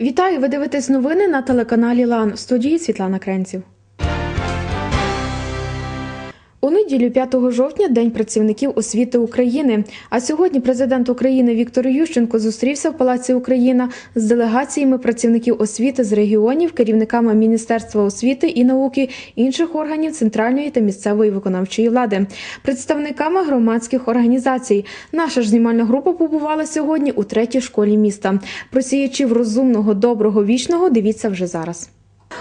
Вітаю! Ви дивитесь новини на телеканалі Лан в студії Світлана Кренців. У неділю 5 жовтня День працівників освіти України. А сьогодні президент України Віктор Ющенко зустрівся в Палаці Україна з делегаціями працівників освіти з регіонів, керівниками Міністерства освіти і науки, інших органів центральної та місцевої виконавчої влади, представниками громадських організацій. Наша ж знімальна група побувала сьогодні у третій школі міста. Просіячів розумного, доброго, вічного дивіться вже зараз.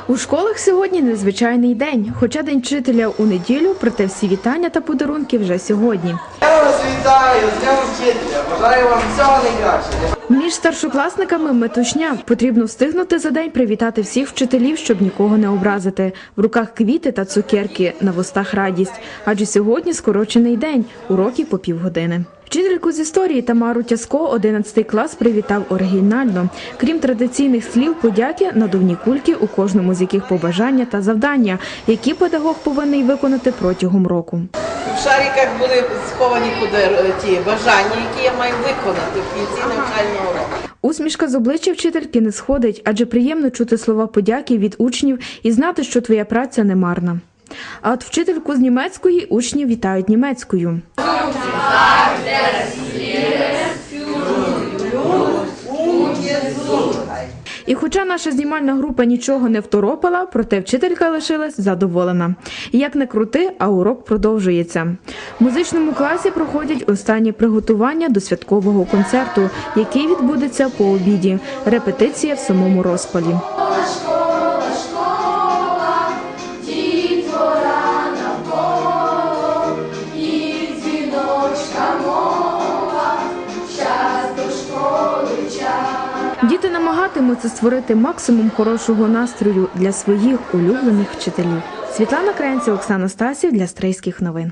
У школах сьогодні незвичайний день, хоча день вчителя у неділю, проте всі вітання та подарунки вже сьогодні. Я вас вітаю з Днем вчителя. Бажаю вам всього найкращого. Між старшокласниками метушня потрібно встигнути за день привітати всіх вчителів, щоб нікого не образити. В руках квіти та цукерки, на вустах радість. Адже сьогодні скорочений день, уроки по півгодини. Вчительку з історії Тамару Тяско 11 клас привітав оригінально. Крім традиційних слів подяки, надувні кульки, у кожному з яких побажання та завдання, які педагог повинен виконати протягом року. В шариках були сховані подар- ті бажання, які я маю виконати в кінці навчального року. Усмішка з обличчя вчительки не сходить, адже приємно чути слова подяки від учнів і знати, що твоя праця не марна. А от вчительку з німецької учні вітають німецькою. І хоча наша знімальна група нічого не второпала, проте вчителька лишилась задоволена. Як не крути, а урок продовжується. В музичному класі проходять останні приготування до святкового концерту, який відбудеться по обіді. Репетиція в самому розпалі. Намагатимуться створити максимум хорошого настрою для своїх улюблених вчителів. Світлана Кренця, Оксана Стасів для Стрийських новин.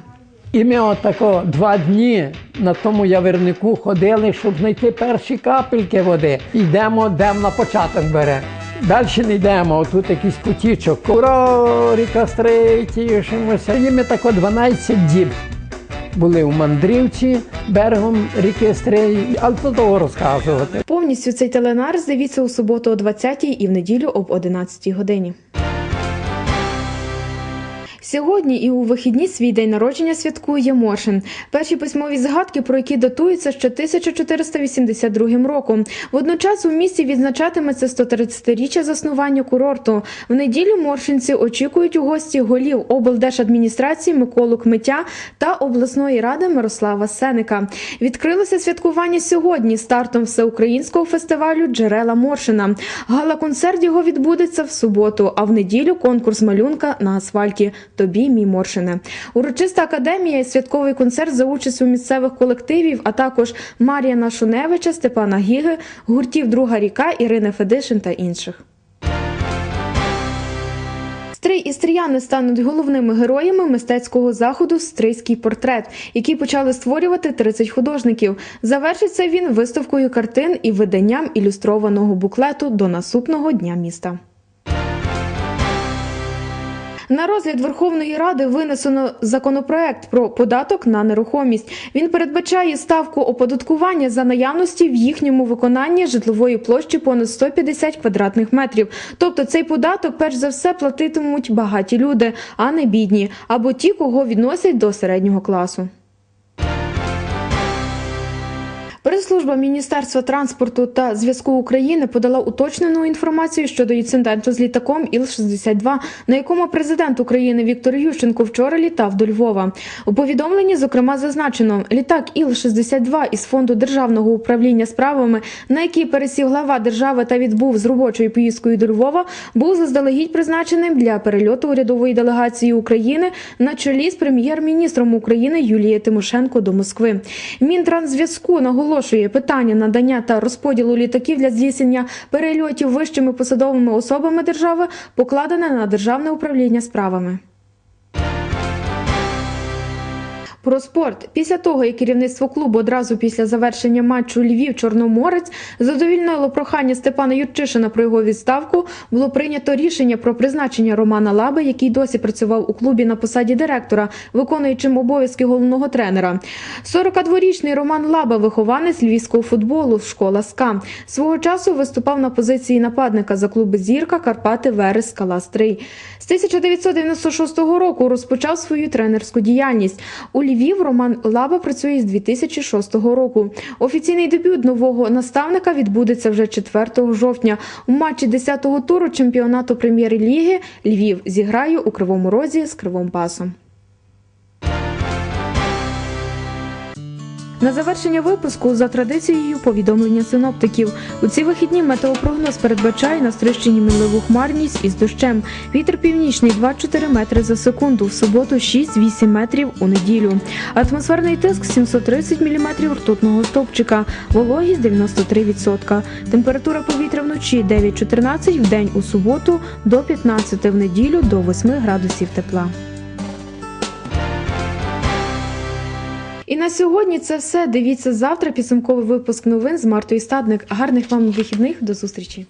І ми отако два дні на тому явернику ходили, щоб знайти перші капельки води. Йдемо, де на початок бере. Далі не йдемо, тут якийсь потічок. Ура, ріка Стрий, тішимося. І ми тако 12 діб були у мандрівці берегом ріки Стрий, але то того розказувати. Повністю цей теленар дивіться у суботу о 20 і в неділю об 11 годині. Сьогодні і у вихідні свій день народження святкує Моршин. Перші письмові згадки, про які датуються ще 1482 роком. Водночас у місті відзначатиметься 130-річчя заснування курорту. В неділю моршинці очікують у гості голів облдержадміністрації Миколу Кмиття та обласної ради Мирослава Сеника. Відкрилося святкування сьогодні стартом всеукраїнського фестивалю Джерела Моршина. Гала-концерт його відбудеться в суботу, а в неділю конкурс малюнка на асфальті. Тобі, мій Моршине. Урочиста академія і святковий концерт за участю місцевих колективів, а також Мар'яна Шуневича, Степана Гіги, гуртів Друга ріка, Ірини Федишин та інших. Стрий і стріяни стануть головними героями мистецького заходу Стрийський портрет, який почали створювати 30 художників. Завершиться він виставкою картин і виданням ілюстрованого буклету до наступного дня міста. На розгляд Верховної Ради винесено законопроект про податок на нерухомість. Він передбачає ставку оподаткування за наявності в їхньому виконанні житлової площі понад 150 квадратних метрів. Тобто цей податок перш за все платитимуть багаті люди, а не бідні, або ті, кого відносять до середнього класу. Прес-служба Міністерства транспорту та зв'язку України подала уточнену інформацію щодо інциденту з літаком Іл-62, на якому президент України Віктор Ющенко вчора літав до Львова. У повідомленні, зокрема, зазначено, літак Іл-62 із фонду державного управління справами, на який пересів глава держави та відбув з робочою поїздкою до Львова, був заздалегідь призначеним для перельоту урядової делегації України на чолі з прем'єр-міністром України Юлією Тимошенко до Москви. Мінтрансзв'язку наголошує питання надання та розподілу літаків для здійснення перельотів вищими посадовими особами держави покладене на державне управління справами. Про спорт після того, як керівництво клубу одразу після завершення матчу Львів Чорноморець задовільнило прохання Степана Юрчишина про його відставку, було прийнято рішення про призначення Романа Лаби, який досі працював у клубі на посаді директора, виконуючим обов'язки головного тренера. 42-річний Роман Лаба, вихованець львівського футболу, школа СКА. Свого часу виступав на позиції нападника за клуби Зірка, Карпати, Верес, Скала Стрий. З 1996 року розпочав свою тренерську діяльність. У Львів Роман Лаба працює з 2006 року. Офіційний дебют нового наставника відбудеться вже 4 жовтня. У матчі 10-го туру чемпіонату прем'єр-ліги Львів зіграє у Кривому Розі з Кривом Пасом. На завершення випуску за традицією повідомлення синоптиків. У ці вихідні метеопрогноз передбачає на Стрищині мінливу хмарність із дощем. Вітер північний 2-4 метри за секунду. В суботу 6-8 метрів у неділю. Атмосферний тиск 730 міліметрів ртутного стовпчика. Вологість 93%. Температура повітря вночі 9-14, в день у суботу до 15, в неділю до 8 градусів тепла. На сьогодні це все. Дивіться завтра підсумковий випуск новин з Мартою Стадник. Гарних вам вихідних. До зустрічі.